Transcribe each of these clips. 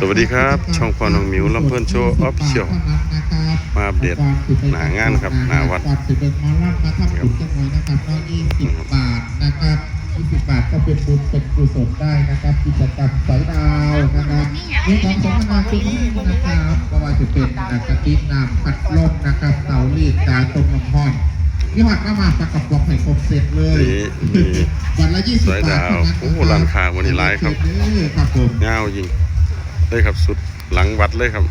สวัสดีครับ ช่องพอน้องหมิวลำเพิ่นโชว์ออฟเชียลมาอัปเดตหน้างานครับหน้าวัดก่อนสิเป็นมาล่ำมาทำบุญจังเลยนะครับก็ยี่สิบบาทนะครับยี่สิบบาทก็เป็นบุญเป็นกุศลได้นะครับกิจกรรมสอยดาวนะครับมีของสมนาคุณนะครับก็ว่าจะเป็นกระติกน้ำพัดลมนะครับเตารีดกาต้มน้ำห้อนยี่ห้อก็มาประกับบอกให้ครบเสร็จเลยนี่นี่วันละยี่สิบสอยบาทดาวโอ้โหร้านค้าวันนี้หลายครับครับผมเงาวยิง เลยครับ สุดหลังวัดเลยครับ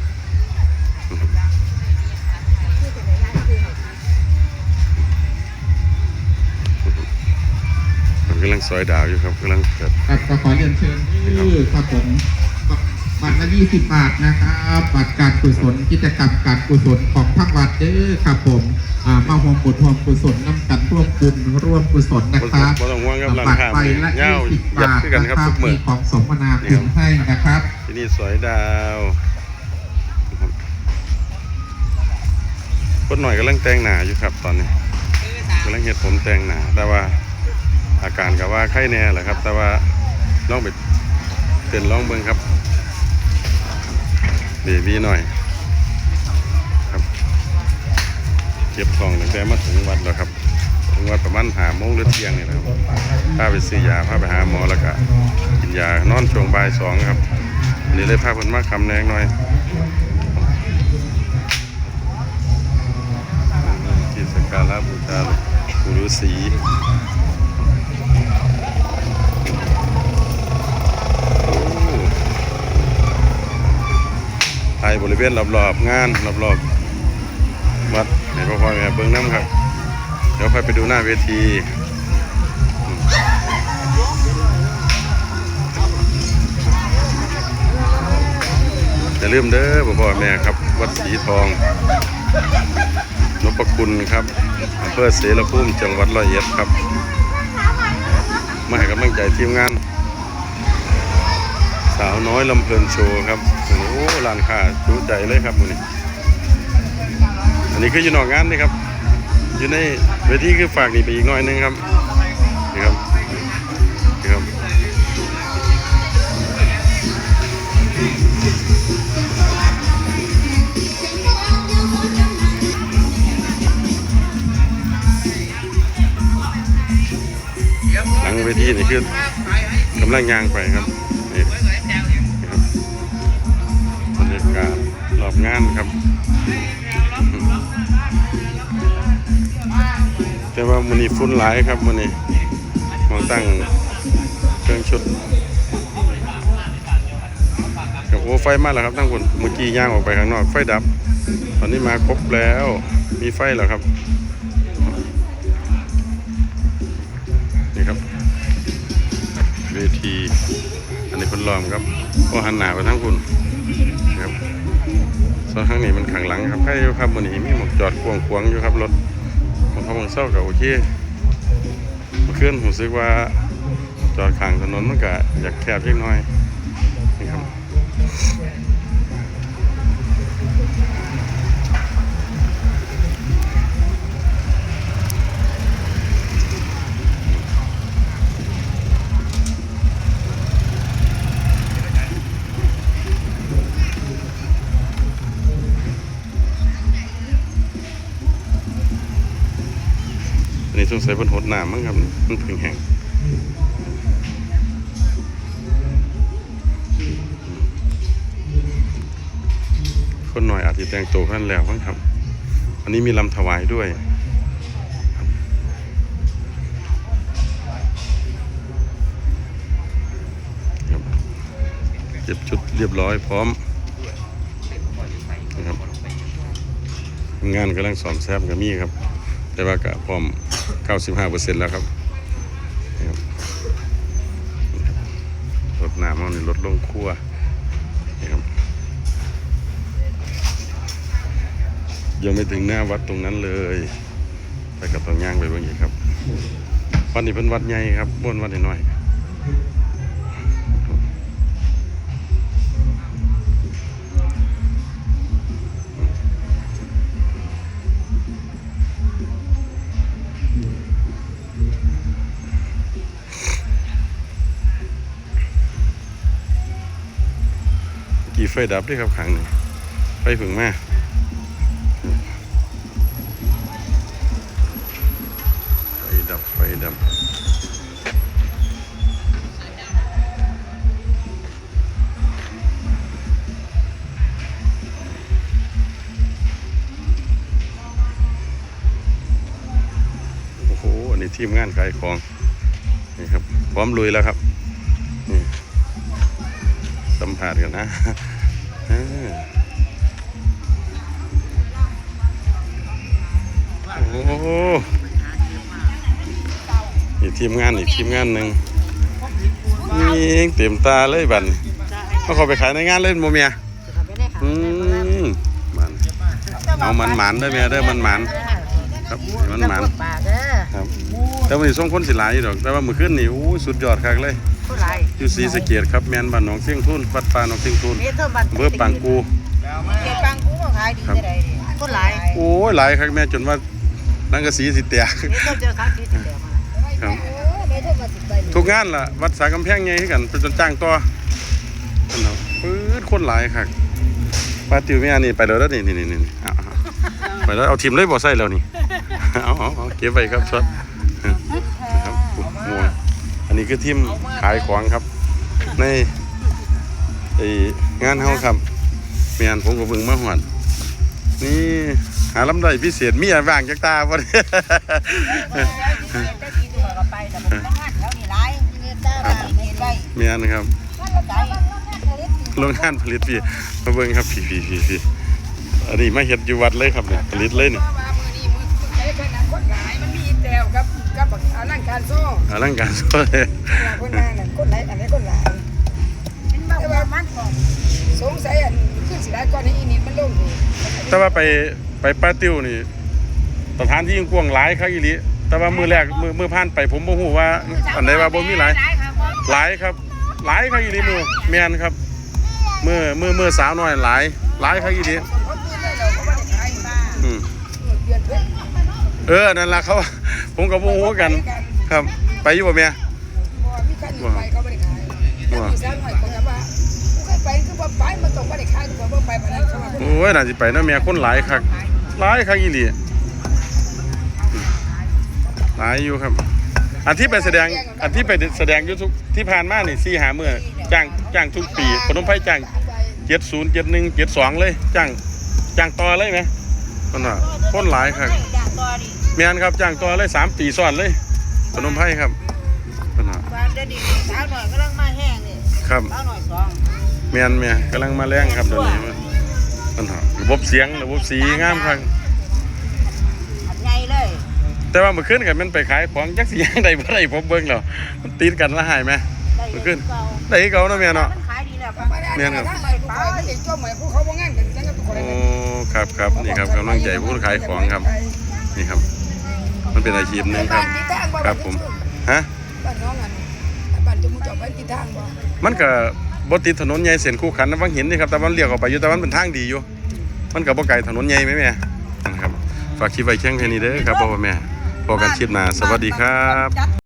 ผมกำลังซอยดาวอยู่ครับกำลังเกิดครับก็ขอเรียนเชิญชื่อครับผม บัตรละ20บาทนะครับบัตรการกุศลกิจกรรมการกุศลของภาควัดเด้อครับผมอ่ามาห่วมบุญห่วมกุศลน้ำกันร่วมบุญร่วมกุศลนะครับบ่ต้องห่วงครับร้านบัตรค้าไปละเงาว20ยัดบาทคือกันนะครับครับทุกมื้มีอของสมนาคุณให้นะครับ ที่นี่สอยดาวครับคนหน่อยกำลังแต่งหนาอยู่ครับตอนนี้กำลังเห็ดผมแต่งหนาแต่ว่าอาการกับว่าไข้แน่แหละครับ แต่ว่าลองไปเต้นลองเบิ่งครับ เบบี้หน่อยครับเก็บของตั้งแต่มาถึงวัดแล้วครับถึงวัดประมาณหาโมงหรือเที่ยงนี่แหละครับพาไปซื้อยาพาไปหาหมอแล้วก็กินยานอนช่วงบ่ายสองครับนี่เลยพาเพิ่นมาคำแนงหน่อยที่สการะบูชาปู่ฤาษี ริเวณรอบๆงานรอบๆวัดให้พ่อพ่อแม่เบิ่งน้ำครับเดี๋ยวค่อยไปดูหน้าเวทีอย่าลืมเด้อพ่อพ่อแม่ครับ วัดสีทองนพคุณครับอำเภอเสรภูมิจังหวัดร้อยเอ็ดครับมาให้กำลังใจทีมงาน สาวน้อยลำเพลินโชว์ครับ โอ้ร้านค้าจุใจเลยครับมือนี้อันนี้คืออยู่นอกงานนี่ครับ อยู่ในเวทีคือฝากนี่ไปอีกหน่อยหนึงครับนี่ครับนี่ครับหลังเวทีนี่คือกำลังยางไปครับากาศรอบงานครับ แต่ว่ามันนี้ฟุ้นหลายครับมันนี้มองตั้งเครื่องชุดกับโอ้ไฟมาแล้วครับทั้งคนเมื่อกี้ย่างออกไปข้างนอกไฟดับ ตอนนี้มาครบแล้วมีไฟแล้วครับนี่ครับ เวที อันนี้คนลอมครับโอ้หันหนาไปทั้งคุณ ส่วนข้างนี้มันข้างหลังครับใครอยู่ครับมันนี้มีหมกจอดควงควงอยู่ครับรถผมเขาบังเศร้ากับโอเคเมื่อคืนผมซึกว่าจอดข้างถนนมันก็อยากแคบเล็กน้อยนี่ครับ นนี้สงสัยเป็นหดน้ำมั้งครับ มันพิ่งแห้งคนหน่อยอาจจะแต่งตัวขั้นแล้วมั้งครับ อันนี้มีลำถวายด้วยเก็บชุดเรียบร้อยพร้อมนะครับงานกำลังสอมแซมกับมี่ครับ แต่ว่าก็พร้อม 95%แล้วครับนี่ครับรถน้ำมันลดลงคั่วนี่ครับยังไม่ถึงหน้าวัดตรงนั้นเลยไปกับตองย่างไปเบางอย่างครับ วันนี้เป็นวัดใหญ่ครับบนวัดน้อย กี่ไฟดับด้วยครับขังนี่ไฟผึ่งมากไฟดับไฟดับโอ้โหอันนี้ทีมงานขายของนี่ครับ พร้อมลุยแล้วครับ นี่สัมผัสกันนะ โอ้โหนี่ทีมงานอีกทีมงานหนึ่งนี่เต็มตาเลยบัดนเขาเขาไปขายในงานเล่นโมเมียอืมบันเอามันหมันได้ไหมเด้อมันหมันครับมันหมันปากเด้อครับแต่วันนี้ส่งคนสิหลายอยู่ดอก แต่ว่าเมื่อคืนนี่โอ้ยสุดยอดคักเลย ผู้ไรอยู่ศรีสะเกษครับแมนบ้านหนองเชียงทุนวัดป่าหนองเชียงทุนนี่เท่าบันอำเบอร์ปังกูเก็บปังกูก็ขายดีจะได้ผู้ไรโอ้ยหลายคักแม่จนว่านังกะสีสิแตกนี่เท่าเจอครั้งที่สิบเดียวมาครับนี่เท่ามาสิบใบทุกงานล่ะ วัดสากำแพงใหญ่คือกันเป็นจนจ้างต่อนั่นเนาะปื๊ดคนหลายคักปาติวแม่นี่ไปแล้วเด้อนี่นี่นี่นี่เอาเอาไปแล้วเอาทีมเลยบ่ใส่แล้วนี่เอาเอาเอาเก็บไว้ครับช็อต นนี้คือทีมขายของครับ ในไองานเฮาครับแม่นผมก็เพิ่งมาหวดนี่หาลำได้พิเศษมีอะไรบ้างจักตาบ่ได้ได้กินตัวก็ไปแต่ผมต้องงานแล้วนี่ไรเงินครับโรงงานผลิตพี่มาเบิ่งครับพี่พี่พี่พี่อันนี้มาเฮ็ดอยู่วัดเลยครับเนี่ยผลิตเลยเนี่ว่ามือนี้มื กับกับบักอลังการโซ่อลังการสุดเลยคนนางนั่นคนไหนอันไหนคนหลายเป็นบ้าว่ามันของสงสัยอันขึ้นสิได้ก่อนให้อีนิดมันลงนี่แต่ว่าไปไปป้าติ้วนี่สถานที่กว้างหลายครับอีหลีแต่ว่ามือแรกมือมือผ่านไปผมบ่ฮู้ว่า อันใดว่าบ่มีหลายหลายครับ หลายครับอีหลีมือแม่นครับมือมือมือสาวน้อยหลายหลายครับอีหลีเขาตื่นได้เราก็ไม่ได้ขายมาอืมเดือนเพิ่นเออ นั่นล่ะเขา ผมก็บ่ฮู้กัน ครับ ไปอยู่บ่แม่บ่มีคันไปเขาไม่ได้ขายแต่มีสาวหน่อยเขาก็ว่าผู้เคยไปคือบ่ไปมันต้องบ่ได้ขายก็บ่ไปปานนั้นเขาว่าโอ้ยน่าสิไปเนาะแม่คนหลายคักหลายคักอีหลีหลายอยู่ครับ อันที่ไปแสดงอันที่ไปแสดงอยู่ทุกที่ผ่านมานี่สี่หาเมื่อจ้างจ้างทุกปีพนมไพรจ้างเจ็ดศูนย์เจ็ดหนึ่งเจ็ดสองเลยจ้างจ้างต่อเลยไหมคนว่าคนหลายครับอย่าง ตัวดิแม่นครับจ้างต่อเลยสามปีซ้อนเลยพนมไพรครับคนว่าความเด็ดดีสาวหน่อยก็ลังมาแห้งนี่ครับ สาวหน่อยสองแม่นแม่กำลังมาแรงครับตอนนี้มันว่าระบบเสียงระบบสีงามครับอันใหญ่เลยแต่ว่าเมื่อคืนกับมันไปขายของจักสิยังใดบ่ได้ผมเบิ่งแล้วมันตีนกันละหายไหมได้เมื่อเงิคืนนเก่าได้คือเก่าเนาะแม่เนาะมันขายดีแล้วบ่ได้ทางใหม่ผู้ขายมันสิจมใหม่ผู้เขาบ่งานกันจังกับทุกคนโอ้ครับครับนี่ครับกำลังใจผู้ขายของครับ นี่ครับ มันเป็นอาชีพหนึงครับ ครับผมฮะ บ้านน้องอันบ้านจมูกจอบบ้านติดทางบ่มันก็บ่ติดถนนใหญ่เส้นคู่ขันนะบางเห็นนี่ครับแต่ว่ามันเลี้ยวเข้าไปอยู่แต่ว่ามันเป็นทางดีอยู่ มันก็บ่ไกลถนนใหญ่ไหมแม่นะครับฝากคลิปไว้แค่แค่นี้เด้อครับพ่อแม่พอกันคลิปหน้าสวัสดีครับ